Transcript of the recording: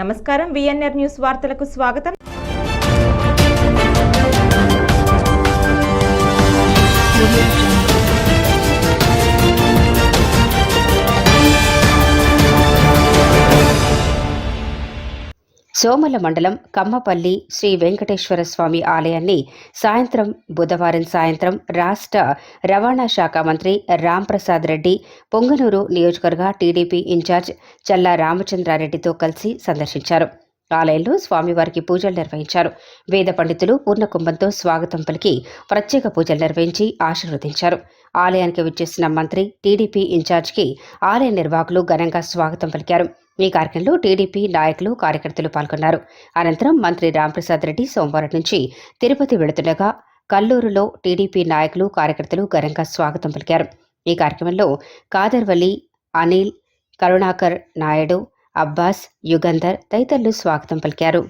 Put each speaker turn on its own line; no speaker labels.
నమస్కారం VNR news వార్తలకు స్వాగతం.
సోమల మండలం కమ్మపల్లి శ్రీ వెంకటేశ్వర స్వామి ఆలయాన్ని సాయంత్రం బుధవారం సాయంత్రం రాష్ట్ర రవాణా శాఖ మంత్రి రాంప్రసాద్ రెడ్డి పొంగనూరు నియోజకవర్గ టీడీపీ ఇన్ఛార్జ్ చల్లా రామచంద్రారెడ్డితో కలిసి సందర్శించారు. ఆలయంలో స్వామివారికి పూజలు నిర్వహించారు. వేద పండితులు పూర్ణకుంభంతో స్వాగతం పలికి ప్రత్యేక పూజలు నిర్వహించి ఆశీర్వదించారు. ఆలయానికి విచ్చేసిన మంత్రి టీడీపీ ఇన్ఛార్జ్కి ఆలయ నిర్వాహకులు ఘనంగా స్వాగతం పలికారు. ఈ కార్యక్రమంలో టీడీపీ నాయకులు కార్యకర్తలు పాల్గొన్నారు. అనంతరం మంత్రి రాంప్రసాద్ రెడ్డి సోమవారం నుంచి తిరుపతి వెళుతుండగా కల్లూరులో టీడీపీ నాయకులు కార్యకర్తలు ఘనంగా స్వాగతం పలికారు. ఈ కార్యక్రమంలో కాదర్వల్లి అనిల్ కరుణాకర్ నాయుడు అబ్బాస్ యుగంధర్ తదితరులు స్వాగతం పలికారు.